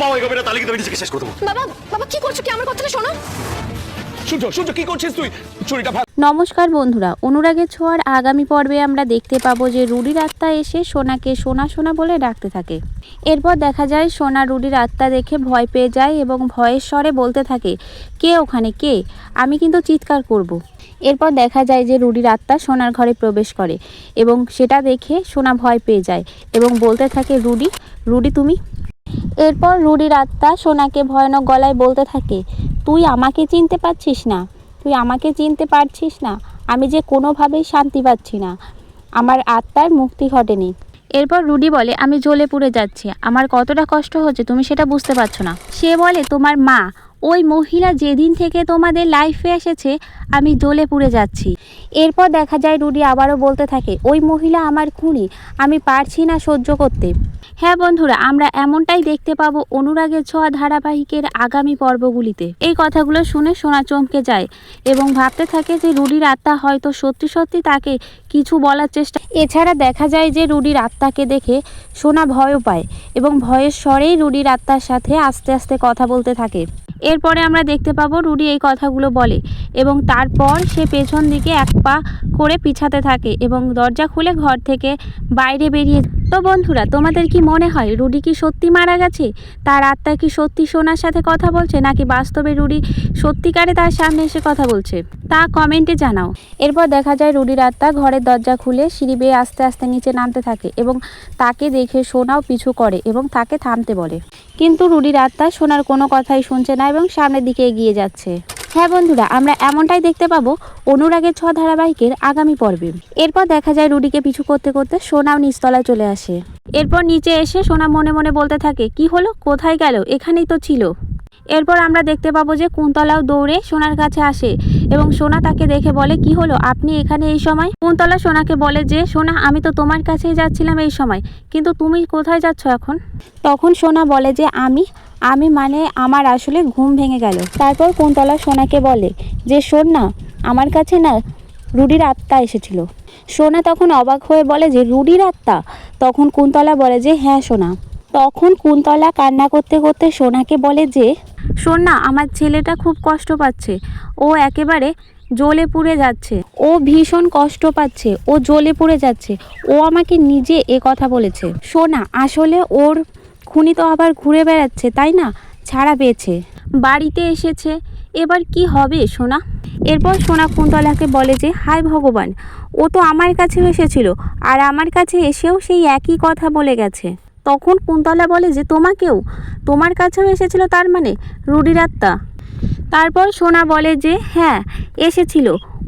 পাও এগোবে না তাহলে কিন্তু আমি নিজেকে শেষ করে দেবো। বাবা বাবা কি করছ কি? আমার কথাটা শোনো। সূর্য সূর্য কি করছিস তুই? চুরিটা ভাগ নমস্কার বন্ধুরা অনুরাগের ছোঁয়ার আগামী পর্বে আমরা দেখতে পাবো যে রুডির আত্মা এসে সোনাকে সোনা সোনা বলে ডাকতে থাকে। এরপর দেখা যায় সোনা রুডির আত্মা দেখে ভয় পেয়ে যায় এবং ভয়ের স্বরে বলতে থাকে কে ওখানে? কে? আমি কিন্তু চিৎকার করব। এরপর দেখা যায় যে রুডির আত্মা সোনার ঘরে প্রবেশ করে এবং সেটা দেখে সোনা ভয় পেয়ে যায় এবং বলতে থাকে রুডি রুডি তুমি? এরপর রুডির আত্মা সোনাকে ভয়ানক গলায় বলতে থাকে, তুই আমাকে চিনতে পারছিস না, তুই আমাকে চিনতে পারছিস না, আমি যে কোনোভাবেই শান্তি পাচ্ছি না, আমার আত্মার মুক্তি ঘটেনি। এরপর রুডি বলে, আমি জ্বলে পুড়ে যাচ্ছি, আমার কতটা কষ্ট হচ্ছে তুমি সেটা বুঝতে পারছ না। সে বলে, তোমার মা ওই মহিলা যেদিন থেকে তোমাদের লাইফে এসেছে, আমি জ্বলে পুড়ে যাচ্ছি। এরপর দেখা যায় রুডি আবারও বলতে থাকে, ওই মহিলা আমার খুনি, আমি পারছি না সহ্য করতে। হ্যাঁ বন্ধুরা, আমরা এমনটাই দেখতে পাবো অনুরাগের ছোঁয়া ধারাবাহিকের আগামী পর্বগুলিতে। এই কথাগুলো শুনে সোনা চমকে যায় এবং ভাবতে থাকে যে রুডির আত্মা হয়তো সত্যি সত্যি তাকে কিছু বলার চেষ্টা এছাড়া দেখা যায় যে রুডির আত্মাকে দেখে সোনা ভয়ও পায় এবং ভয়ের স্বরেই রুডির আত্মার সাথে আস্তে আস্তে কথা বলতে থাকে। এরপরে আমরা দেখতে পাবো রুডি এই কথাগুলো বলে এবং তারপর সে পেছন দিকে এক পা করে পিছাতে থাকে এবং দরজা খুলে ঘর থেকে বাইরে বেরিয়ে তো বন্ধুরা, তোমাদের কি মনে হয় রুডি কি সত্যি মারা গেছে? তার আত্মা কি সত্যি সোনার সাথে কথা বলছে, নাকি বাস্তবে রুডি সত্যিকারে তার সামনে এসে কথা বলছে? তা কমেন্টে জানাও। এরপর দেখা যায় রুডির আত্মা ঘরের দরজা খুলে সিঁড়ি বেয়ে আস্তে আস্তে নিচে নামতে থাকে এবং তাকে দেখে সোনাও পিছু করে এবং তাকে থামতে বলে। কিন্তু রুডির আত্মা সোনার কোনো কথাই শুনছে না এবং সামনের দিকে এগিয়ে যাচ্ছে। হ্যাঁ বন্ধুরা, আমরা এমনটাই দেখতে পাবো অনুরাগের ছ ধারাবাহিকের আগামী পর্বে। এরপর দেখা যায় রুডিকে পিছু করতে করতে সোনাও নিচতলায় চলে আসে। এরপর নিচে এসে সোনা মনে মনে বলতে থাকে, কি হলো? কোথায় গেল? এখানেই তো ছিল। এরপর আমরা দেখতে পাবো যে কুন্তলাও দৌড়ে সোনার কাছে আসে এবং সোনা তাকে দেখে বলে, কি হলো? আপনি এখানে এই সময়? কুন্তলা সোনাকে বলে যে, সোনা, আমি তো তোমার কাছেই যাচ্ছিলাম এই সময়, কিন্তু তুমি কোথায় যাচ্ছ এখন? তখন সোনা বলে যে, আমি আমি মানে আমার আসলে ঘুম ভেঙে গেল। তারপর কুন্তলা সোনাকে বলে যে শোন না আমার কাছে না রুডির আত্মা এসেছিল। সোনা তখন অবাক হয়ে বলে যে রুডির আত্মা? তখন কুন্তলা বলে যে হ্যাঁ সোনা। তখন কুন্তলা কান্না করতে করতে সোনাকে বলে যে শোন না আমার ছেলেটা খুব কষ্ট পাচ্ছে। ও একেবারে জ্বলে পুড়ে যাচ্ছে। ও ভীষণ কষ্ট পাচ্ছে। ও জ্বলে পুড়ে যাচ্ছে। ও আমাকে নিজে এ কথা বলেছে। সোনা আসলে ওর খুনি তো আবার ঘুরে বেড়াচ্ছে, তাই না? ছাড়া পেয়েছে। বাড়িতে এসেছে। এবার কি হবে, সোনা? এরপর সোনা কুন্তলাকে বলে যে, হায় ভগবান, ও তো আমার কাছেও এসেছিল আর আমার কাছে এসেও সেই একই কথা বলে গেছে। তখন কুন্তলা বলে যে, তোমাকেও? তোমার কাছেও এসেছিল তার মানে? রুডির আত্মা? তারপর সোনা বলে যে হ্যাঁ এসেছিল।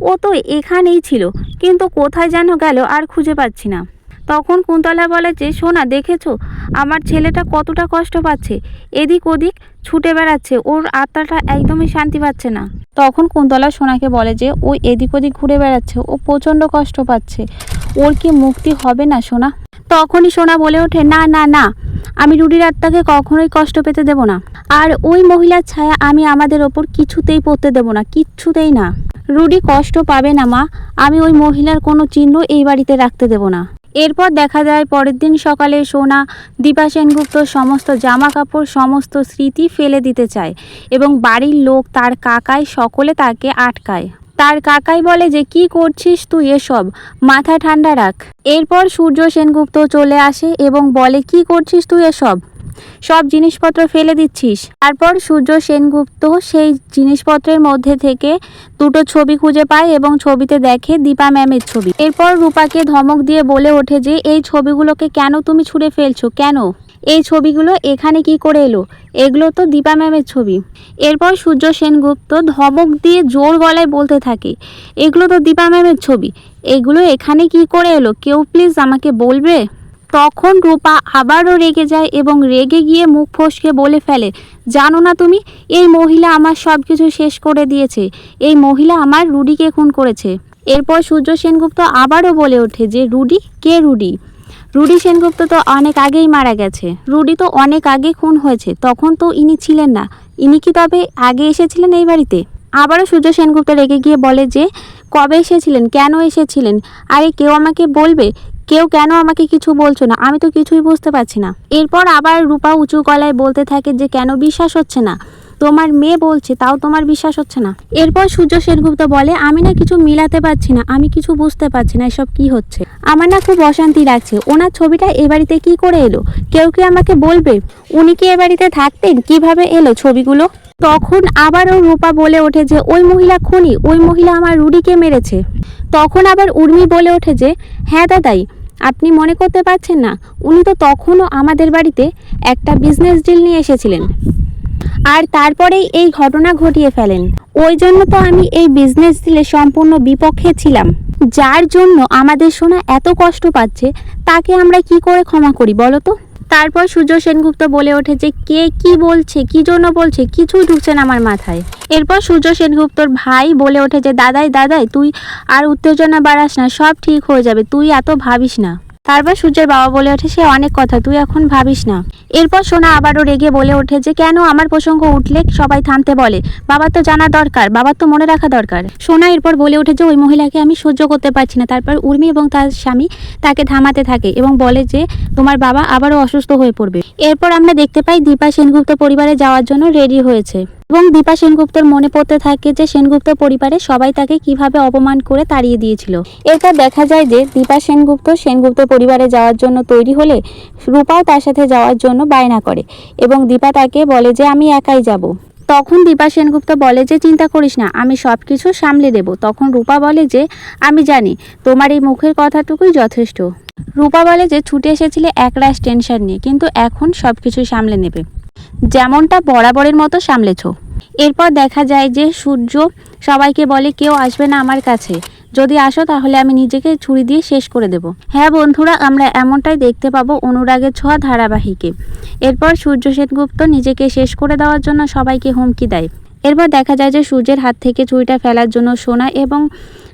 ও তো এখানেই ছিল, কিন্তু কোথায় যেন গেল আর খুঁজে পাচ্ছি না। তখন কুন্তলা বলে, যে সোনা, দেখেছ? আমার ছেলেটা কতটা কষ্ট পাচ্ছে। এদিক ওদিক ছুটে বেড়াচ্ছে। ওর আত্মাটা একদমই শান্তি পাচ্ছে না। তখন কুন্তলা সোনাকে বলে যে ও এদিক ওদিক ঘুরে বেড়াচ্ছে। ও প্রচণ্ড কষ্ট পাচ্ছে। ওর কি মুক্তি হবে না, সোনা? তখনই সোনা বলে ওঠে, না না না। আমি রুডির আত্মাকে কখনোই কষ্ট পেতে দেব না। আর ওই মহিলার ছায়া আমি আমাদের ওপর কিছুতেই পড়তে দেব না, কিচ্ছুতেই না। রুডি কষ্ট পাবে না, মা। আমি ওই মহিলার কোনো চিহ্ন এই বাড়িতে রাখতে দেব না। এরপর দেখা যায় পরের দিন সকালে সোনা, দীপা সেনগুপ্ত সমস্ত জামা কাপড় সমস্ত স্মৃতি ফেলে দিতে চায় এবং বাড়ির লোক তার কাকায় সকলে তাকে আটকায়। তার কাকাই বলে যে, কি করছিস তুই এসব? মাথা ঠান্ডা রাখ। এরপর সূর্য সেনগুপ্ত চলে আসে এবং বলে, কি করছিস তুই এসব? সব জিনিসপত্র ফেলে দিচ্ছিস। তারপর সূর্য সেনগুপ্ত সেই জিনিসপত্রের মধ্যে থেকে দুটো ছবি খুঁজে পায় এবং ছবিতে দেখে দীপা ম্যামের ছবি। এরপর রূপাকে ধমক দিয়ে বলে ওঠে যে, এই ছবিগুলোকে কেন তুমি ছুঁড়ে ফেলছো? কেন? এই ছবিগুলো এখানে কি করে এলো? এগুলো তো দীপা ম্যামের ছবি। এরপর সূর্য সেনগুপ্ত ধমক দিয়ে জোর গলায় বলতে থাকে, এগুলো তো দীপা ম্যামের ছবি। এগুলো এখানে কি করে এলো? কেউ প্লিজ আমাকে বলবে? তখন রূপা আবারও রেগে যায় এবং রেগে গিয়ে মুখ ফসকে বলে ফেলে, জানো না তুমি, এই মহিলা আমার সব কিছু শেষ করে দিয়েছে। এই মহিলা আমার রুডিকে খুন করেছে। এরপর সূর্য সেনগুপ্ত আবারও বলে ওঠে যে, রুডি? কে রুডি? রুডি সেনগুপ্ত তো অনেক আগেই মারা গেছে। রুডি তো অনেক আগে খুন হয়েছে, তখন তো ইনি ছিলেন না। ইনি কি তবে আগে এসেছিলেন এই বাড়িতে? আবারও সূর্য সেনগুপ্ত রেগে গিয়ে বলে যে, কবে এসেছিলেন? কেন এসেছিলেন? আরে কেউ আমাকে বলবে? কেউ কেন আমাকে কিছু বলছো না? আমি তো কিছুই বুঝতে পারছি না। এরপর আবার রূপা উঁচু গলায় বলতে থাকে যে, কেন বিশ্বাস হচ্ছে না? তোমার মেয়ে বলছে, তাও তোমার বিশ্বাস হচ্ছে না? এরপর সূর্য সেনগুপ্ত বলে, আমি না কিছু মিলাতে পারছি না, আমি কিছু বুঝতে পারছি না এসব কি হচ্ছে? আমার না খুব অশান্তি লাগছে। ওনার ছবিটা এ বাড়িতে কি করে এলো? কেউ কি আমাকে বলবে? উনি কি এ বাড়িতে থাকতেন? কীভাবে এলো ছবিগুলো? তখন আবারও রূপা বলে ওঠে যে, ওই মহিলা খুনি, ওই মহিলা আমার রুডিকে মেরেছে। তখন আবার উর্মি বলে ওঠে যে হ্যাঁ দাদাই আপনি মনে করতে পারছেন না, উনি তো তখনও আমাদের বাড়িতে একটা বিজনেস ডিল নিয়ে এসেছিলেন। আর তারপরেই এই ঘটনা ঘটিয়ে ফেলেন। ওই জন্য তো আমি এই বিজনেস ডিলে সম্পূর্ণ বিপক্ষে ছিলাম। যার জন্য আমাদের সোনা এত কষ্ট পাচ্ছে, তাকে আমরা কি করে ক্ষমা করি বলো তো? তারপর সূর্য সেনগুপ্ত বলে ওঠে যে কে কি বলছে? কি জন্য বলছে? কিছুই ঢুকছে না আমার মাথায়। এরপর সূর্য সেনগুপ্তর ভাই বলে ওঠে যে দাদাই দাদাই, তুই আর উত্তেজনা বাড়াস না, সব ঠিক হয়ে যাবে, তুই এত ভাবিস না। তারপর সূর্যের বাবা বলে ওঠে, সে অনেক কথা, তুই এখন ভাবিস না। এরপর সোনা আবারও রেগে বলে ওঠে যে, কেন আমার প্রসঙ্গ উঠলে সবাই থামতে বলে? বাবার তো জানা দরকার, বাবার তো মনে রাখা দরকার। সোনা এরপর বলে ওঠে যে, ওই মহিলাকে আমি সহ্য করতে পারছি না। তারপর উর্মি এবং তার স্বামী তাকে থামাতে থাকে এবং বলে যে, তোমার বাবা আবারও অসুস্থ হয়ে পড়বে। এরপর আমরা দেখতে পাই দীপা সেনগুপ্ত পরিবারে যাওয়ার জন্য রেডি হয়েছে। এবং দীপা সেনগুপ্তর মনে পড়তে থাকে যে সেনগুপ্ত পরিবারে সবাই তাকে কীভাবে অপমান করে তাড়িয়ে দিয়েছিল। এরপর দেখা যায় যে দীপা সেনগুপ্ত সেনগুপ্ত পরিবারে যাওয়ার জন্য তৈরি হলে রূপাও তার সাথে যাওয়ার জন্য বায়না করে এবং দীপা তাকে বলে যে, আমি একাই যাব। তখন দীপা সেনগুপ্ত বলে যে, চিন্তা করিস না, আমি সব কিছু সামলে দেব। তখন রূপা বলে যে, আমি জানি, তোমার এই মুখের কথাটুকুই যথেষ্ট। রূপা বলে যে, ছুটে এসেছিলে একরাশ টেনশন নিয়ে, কিন্তু এখন সব কিছু সামলে নেবে। যেমনটা বরাবরের মতো সামলেছ। এরপর দেখা যায় যে সূর্য সবাইকে বলে, কেউ আসবে না আমার কাছে। যদি আসো তাহলে আমি নিজেকে ছুরি দিয়ে শেষ করে দেব। হ্যাঁ বন্ধুরা, আমরা এমনটাই দেখতে পাবো অনুরাগের ছোঁয়া ধারাবাহিকে। এরপর সূর্য সেনগুপ্ত নিজেকে শেষ করে দেওয়ার জন্য সবাইকে হুমকি দেয়। এরপর দেখা যায় যে সূর্যের হাত থেকে ছুরিটা ফেলার জন্য সোনা এবং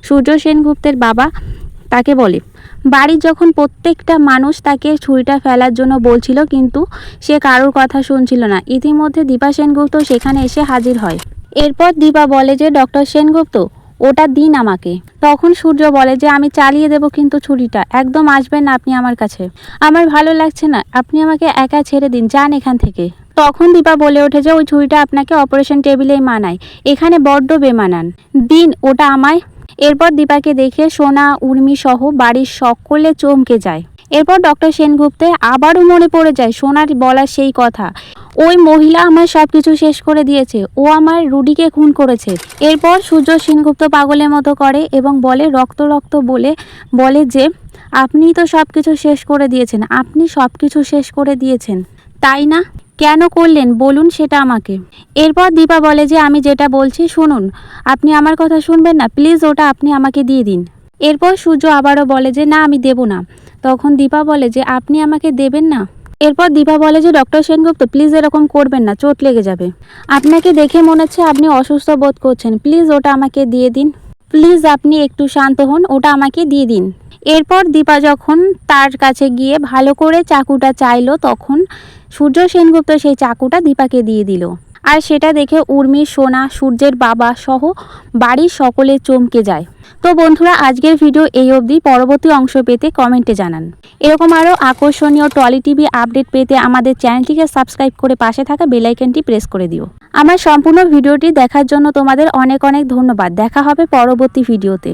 সূর্য সেনগুপ্তের বাবা তাকে বলে বাড়ির যখন প্রত্যেকটা মানুষ তাকে ছুরিটা ফেলার জন্য বলছিল, কিন্তু সে কারোর কথা শুনছিল না। ইতিমধ্যে দীপা সেনগুপ্ত সেখানে এসে হাজির হয়। এরপর দীপা বলে যে, ডক্টর সেনগুপ্ত, ওটা দিন আমাকে। তখন সূর্য বলে যে, আমি চালিয়ে দেব কিন্তু ছুরিটা, একদম আসবেন না আপনি আমার কাছে। আমার ভালো লাগছে না, আপনি আমাকে একা ছেড়ে দিন, যান এখান থেকে। তখন দীপা বলে ওঠে যে, ওই ছুরিটা আপনাকে অপারেশন টেবিলেই মানায়, এখানে বড্ড বেমানান। দিন, ওটা আমায় এরপর দীপাকে দেখে সোনা, উর্মি সহ বাড়ির সকলে চমকে যায়। এরপর ডক্টর সেনগুপ্তে আবারও মনে পড়ে যায় সোনার বলা সেই কথা, ওই মহিলা আমার সব কিছু শেষ করে দিয়েছে, ও আমার রুডিকে খুন করেছে। এরপর সূর্য সেনগুপ্ত পাগলের মতো করে এবং বলে, রক্ত রক্ত বলে বলে যে আপনি তো সব কিছু শেষ করে দিয়েছেন, আপনি সব কিছু শেষ করে দিয়েছেন। তাই না? কেন করলেন? বলুন সেটা আমাকে। এরপর দীপা বলে যে, আমি যেটা বলছি শুনুন। আপনি আমার কথা শুনবেন না। প্লিজ ওটা আপনি আমাকে দিয়ে দিন। এরপর সূর্য আবারও বলে যে, না, আমি দেব না। তখন দীপা বলে যে, আপনি আমাকে দেবেন না? এরপর দীপা বলে যে, ডক্টর সেনগুপ্ত, প্লিজ এরকম করবেন না। চোট লেগে যাবে। আপনাকে দেখে মনে হচ্ছে আপনি অসুস্থ বোধ করছেন। প্লিজ ওটা আমাকে দিয়ে দিন। প্লিজ আপনি একটু শান্ত হন। ওটা আমাকে দিয়ে দিন। এরপর দীপা যখন তার কাছে গিয়ে ভালো করে চাকুটা চাইলো, তখন সূর্য সেনগুপ্ত সেই চাকুটা দীপাকে দিয়ে দিল। আর সেটা দেখে উর্মি, সোনা, সূর্যের বাবা সহ বাড়ির সকলে চমকে যায়। তো বন্ধুরা, আজকের ভিডিও এই অবধি। পরবর্তী অংশ পেতে কমেন্টে জানান। এরকম আরও আকর্ষণীয় টলি টিভি আপডেট পেতে আমাদের চ্যানেলটিকে সাবস্ক্রাইব করে পাশে থাকা বেলাইকনটি প্রেস করে দিও। আমার সম্পূর্ণ ভিডিওটি দেখার জন্য তোমাদের অনেক অনেক ধন্যবাদ। দেখা হবে পরবর্তী ভিডিওতে।